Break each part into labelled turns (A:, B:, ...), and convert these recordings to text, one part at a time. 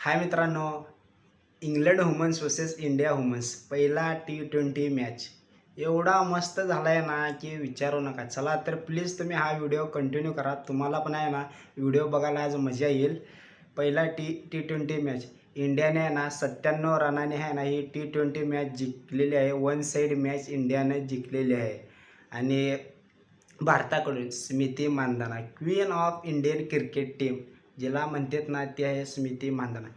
A: हाय मित्रांनो England women's versus India women's पहिला T twenty match एवढा मस्त झाला आहे ना की विचारू नका. चला तर प्लीज तुम्ही हा व्हिडिओ कंटिन्यू करा. तुम्हाला पण आहे ना व्हिडिओ बघायला आज मजा येईल. पहिला टी टी ट्वेंटी मॅच इंडियाने आहे ना सत्त्याण्णव रनाने आहे ना ही टी ट्वेंटी मॅच जिंकलेली आहे. वन साईड मॅच इंडियाने जिंकलेली आहे. आणि भारताकडून Smriti Mandhana queen of Indian cricket team जिला म्हणतात ना ती आहे स्मिती मानधना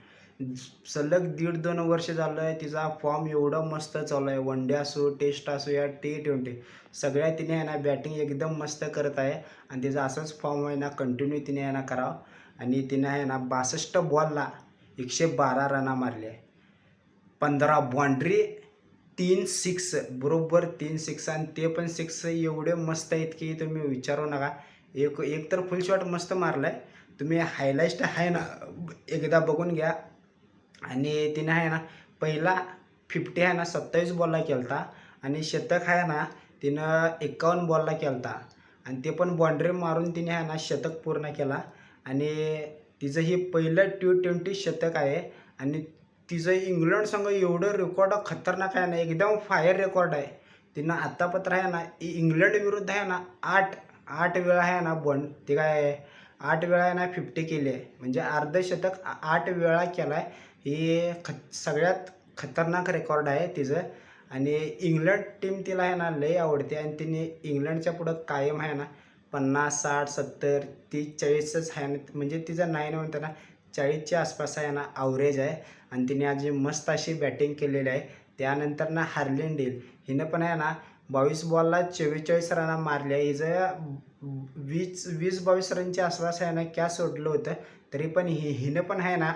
A: सलग दीड दोन वर्ष झालं आहे तिचा फॉर्म एवढं मस्त चालू आहे. वन डे असो टेस्ट असो या टी ट्वेंटी सगळ्या तिने आहे ना बॅटिंग एकदम मस्त करत आहे. आणि तिचा असंच फॉर्म आहे ना कंटिन्यू तिने आहे ना करावं. आणि तिने आहे ना बासष्ट बॉलला एकशे बारा रना मारले. आहे पंधरा बाँड्री तीन सिक्स बरोबर तीन सिक्स आणि ते पण सिक्स एवढे मस्त आहेत की तुम्ही विचारू नका. एक एक तर फुल शॉट मस्त मारला आहे तुम्ही हायलाईट आहे ना एकदा बघून घ्या. आणि तिने आहे ना पहिला फिफ्टी आहे ना सत्तावीस बॉलला केलता. आणि शतक आहे ना तिनं एकावन्न बॉलला केलता. आणि ते पण बाउंड्री मारून तिने आहे ना शतक पूर्ण केला. आणि तिचं हे पहिलं टी ट्वेंटी शतक आहे. आणि तिचं इंग्लंड संघ एवढं रेकॉर्ड खतरनाक आहे ना एकदम फायर रेकॉर्ड आहे. तिनं आत्तापत्र आहे ना इंग्लंड विरुद्ध आहे ना आठ आठ वेळा आहे ना बॉन्ड ते काय आठ वेळा ना फिफ्टी केली आहे. म्हणजे अर्धशतक आठ वेळा केला आहे ही ख सगळ्यात खतरनाक रेकॉर्ड आहे तिचं. आणि इंग्लंड टीम तिला आहे ना लई आवडते. आणि तिने इंग्लंडच्या पुढं कायम आहे ना पन्नास साठ सत्तर ती चाळीसच आहे. ना म्हणजे तिचं नाही ना म्हणताना चाळीसच्या आसपास आहे ना आवरेज आहे. आणि तिने आज मस्त अशी बॅटिंग केलेली आहे त्यानंतर ना हार्लिन डील. हिनं पण आहे ना बावीस बॉलला चव्वेचाळीस रना मारल्या. हिजं वीस वीस बावीस रनच्या आसपास आहे ना कॅच सोडलं होतं तरी पण हि हिनं पण आहे ना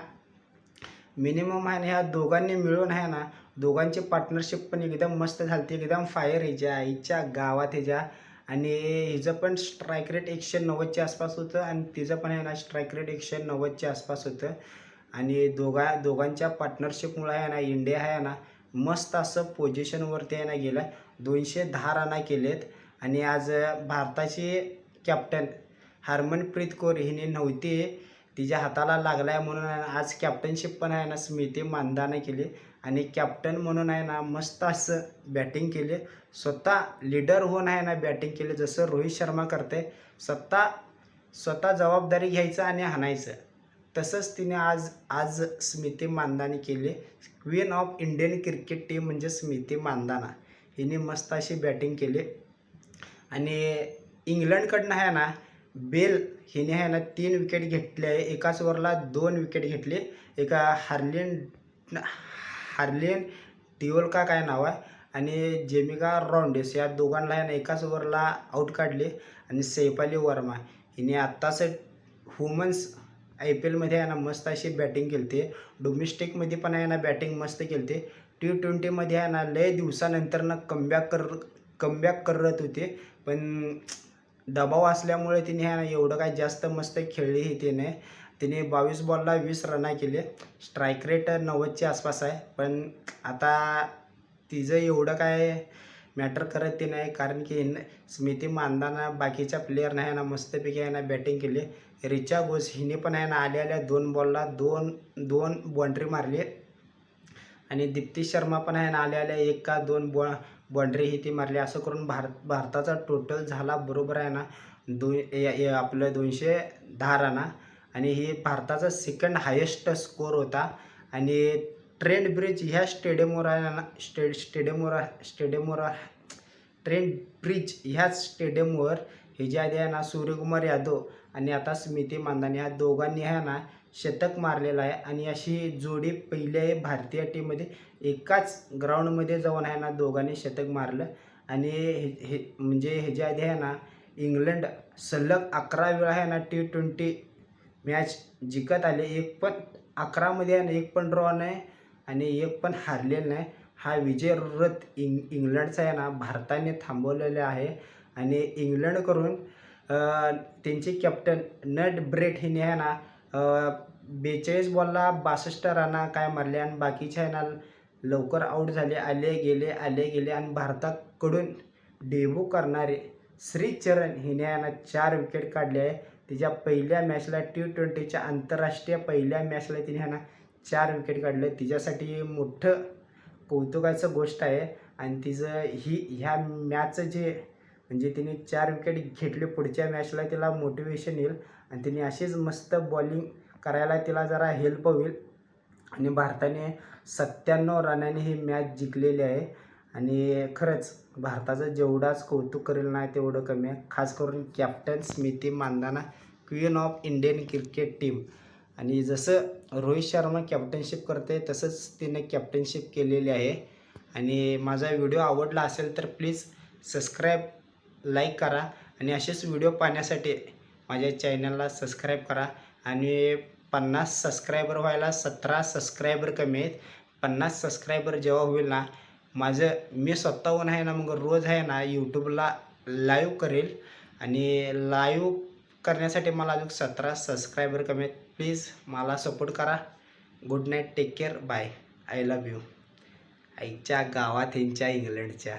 A: मिनिमम आहे ना ह्या दोघांनी मिळून आहे ना दोघांची पार्टनरशिप पण एकदम मस्त झाली एकदम फायर ह्याच्या आईच्या गावात ह्याच्या आणि हिचं पण स्ट्राईक रेट एकशे नव्वदच्या आसपास होतं आणि तिचं पण आहे ना स्ट्राईक रेट एकशे नव्वदच्या आसपास होतं. आणि दोघा दोघांच्या पार्टनरशिपमुळे आहे ना इंडिया आहे ना मस्त असं पोझिशनवरती आहे ना गेलं दोनशे दहा रना केलेत. आणि आज भारताचे कॅप्टन हरमनप्रीत कौर हिने नव्हती. तिच्या हाताला लागला आहे म्हणून आहे ना आज कॅप्टनशिप पण आहे ना स्मिती मानधाने केली. आणि कॅप्टन म्हणून आहे ना मस्त असं बॅटिंग केली. स्वतः लीडर होऊन आहे ना बॅटिंग केली. जसं रोहित शर्मा करते स्वतः स्वतः जबाबदारी घ्यायचं आणि हाणायचं. तसंच तिने आज आज स्मिती मानदानी केली. Queen of Indian cricket team म्हणजे स्मिती मानदाना. हिने मस्त अशी बॅटिंग केली. आणि इंग्लंडकडनं आहे ना बेल हिने आहे ना तीन विकेट घेतले आहे. एकाच ओव्हरला दोन विकेट घेतले. एका हार्लिन हार्लिन डिओलका काय नाव आहे. आणि जेमिका रॉन्डेस या दोघांना आहे ना एकाच ओव्हरला आऊट काढले. आणि सैफाली वर्मा. हिने आत्ताच वुमन्स आय पी एलमध्ये आहे ना मस्त अशी बॅटिंग केली होती डोमेस्टिकमध्ये पण आहे ना बॅटिंग मस्त केली होती टी ट्वेंटीमध्ये आहे ना लय दिवसानंतर ना कमबॅक कर कमबॅक करत होते. पण दबाव असल्यामुळे तिने आहे ना एवढं काय जास्त मस्त खेळलीही तिने. तिने बावीस बॉलला वीस रना केले. स्ट्राईक रेट नव्वदच्या आसपास आहे. पण आता तिचं एवढं काय मॅटर करत ते नाही. कारण की हिनं स्मृती मानधाना बाकीच्या प्लेयर नाही ना मस्तपैकी आहे ना बॅटिंग केली. रिचा घोष हिने पण आहे ना आल्या आल्या दोन बॉलला दोन दोन बाउंड्री मारली. आणि दीप्ती शर्मा पण आहे ना आल्या आल्या एक का दोन बॉ बाउंड्री ही ती मारली. असं करून भारत भारताचा टोटल झाला बरोबर आहे ना दो आपलं दोनशे दहा रना. आणि हे भारताचा सेकंड हायेस्ट स्कोर होता. आणि ट्रेंड ब्रिज ह्या स्टेडियमवर आहे ना स्टे स्टेडियमवर स्टेडियमवर ट्रेंड ब्रिज ह्याच स्टेडियमवर ह्याच्या आधी आहे ना सूर्यकुमार यादव आणि आता स्मिती मानधानी ह्या दोघांनी आहे ना शतक मारलेलं आहे. आणि अशी जोडी पहिल्या भारतीय टीममध्ये. एकाच ग्राउंडमध्ये जाऊन आहे ना दोघांनी शतक मारलं. आणि हे हे म्हणजे ह्याच्या आधी आहे ना इंग्लंड सलग अकरा वेळा आहे ना टी ट्वेंटी मॅच जिंकत आले. एक पण अकरामध्ये आहे ना एक पण ड्रॉ नाही. आणि एक पण हारलेलं नाही. हा विजय रथ इंग इंग्लंडचा आहे ना भारताने थांबवलेला आहे. आणि इंग्लंडकडून त्यांचे कॅप्टन नट ब्रेट हिने आहे ना बेचाळीस बॉलला बासष्ट रना काय मारले आणि बाकीचे आहे ना लवकर आऊट झाले आले गेले आले गेले आणि भारताकडून डेब्यू करणारे श्रीचरण हिने आहे ना चार विकेट काढले आहे. तिच्या पहिल्या मॅचला टी ट्वेंटीच्या आंतरराष्ट्रीय पहिल्या मॅचला तिने आहे ना चार विकेट काढले. तिच्यासाठी मोठं कौतुकाचं गोष्ट आहे. आणि तिचं ही ह्या मॅचचं जे म्हणजे तिने चार विकेट घेतले पुढच्या मॅचला तिला मोटिवेशन येईल. आणि तिने अशीच मस्त बॉलिंग करायला तिला जरा हेल्प होईल. आणि भारताने सत्त्याण्णव रनाने ही मॅच जिंकलेली आहे. आणि खरंच भारताचं जेवढाच कौतुक करेल ना तेवढं कमी आहे. खास करून captain Smriti Mandhana queen of Indian cricket team आणि जसं रोहित शर्मा कॅप्टनशिप करते तसंच तिने कॅप्टनशिप केलेली आहे. आणि माझा व्हिडिओ आवडला असेल तर प्लीज सबस्क्राईब लाईक करा. आणि असेच व्हिडिओ पाहण्यासाठी माझ्या चॅनलला सबस्क्राईब करा. आणि पन्नास सबस्क्रायबर व्हायला सतरा सबस्क्रायबर कमी आहेत. पन्नास सबस्क्रायबर जेव्हा होईल ना माझं मी स्वतःहून आहे ना मग रोज आहे ना यूट्यूबला लाईव्ह करेल. आणि लाईव्ह करण्यासाठी मला अजून सतरा सबस्क्रायबर कमी आहेत. प्लीज मला सपोर्ट करा. Good night take care bye I love you आईच्या गावात यांच्या इंग्लंडच्या.